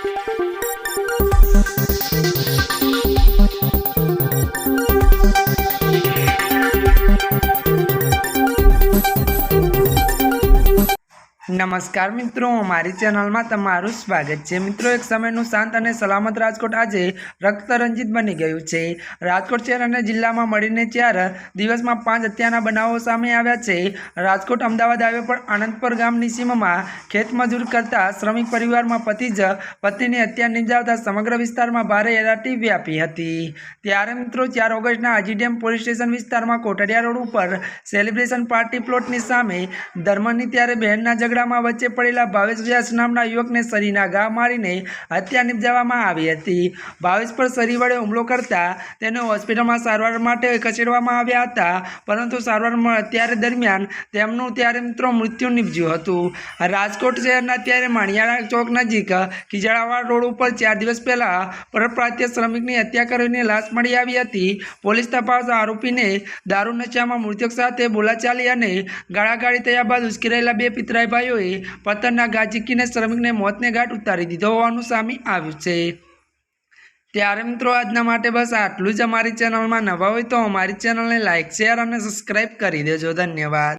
Thank you. નમસ્કાર મિત્રો, મારી ચેનલમાં તમારું સ્વાગત છે. મિત્રો, એક સમયનું શાંત અને સલામત રાજકોટ આજે રક્તરંજિત બની ગયું છે. રાજકોટ શહેર અને જિલ્લામાં મળીને ચાર દિવસમાં પાંચ હત્યાના બનાવો સામે આવ્યા છે. રાજકોટ અમદાવાદ હાઈવે પર આનંદપર ગામની સીમમાં ખેતમજૂર કરતા શ્રમિક પરિવારમાં પતિ જ પત્નીની હત્યા નિંજાવતા સમગ્ર વિસ્તારમાં ભારે એલાટી વ્યાપી હતી. ત્યારે મિત્રો, ચાર ઓગસ્ટના આજીડેમ પોલીસ સ્ટેશન વિસ્તારમાં કોટડિયા રોડ ઉપર સેલિબ્રેશન પાર્ટી પ્લોટની સામે ધર્મની ત્યારે બહેનના ઝઘડામાં વચ્ચે પડેલા ભાવેશ વ્યાસ નામના યુવકને સરીના ઘા મારીને હત્યા નિપજાવવામાં આવી હતી. ભાવેશ પર સરી વડે હુમલો કરતા તેને હોસ્પિટલમાં સારવાર માટે ખસેડવામાં આવ્યા હતા, પરંતુ સારવારમાં અત્યારે દરમિયાન તેમનું ત્યારે મિત્રો મૃત્યુ નિપજ્યું હતું. રાજકોટ શહેરના ત્યારે માણિયાળા ચોક નજીક ખીજડાવાડ રોડ ઉપર ચાર દિવસ પહેલા પરપ્રાંતીય શ્રમિકની હત્યા કરીને લાશ મળી આવી હતી. પોલીસ તપાસ આરોપીને દારૂ નશામાં મૃતક સાથે બોલાચાલી અને ગાળાગાળી થયા બાદ ઉશ્કેરાયેલા બે પિતરાઈ ભાઈઓએ પતનના ઘા ઝીકીને શ્રમિકને મોતને ઘાટ ઉતારી દીધો હોવાનું સામે આવ્યું છે. ત્યારે મિત્રો, આજના માટે બસ આટલું જ અમારી ચેનલમાં નવા હોય તો અમારી ચેનલને લાઇક શેર અને સબસ્ક્રાઈબ કરી દેજો. ધન્યવાદ.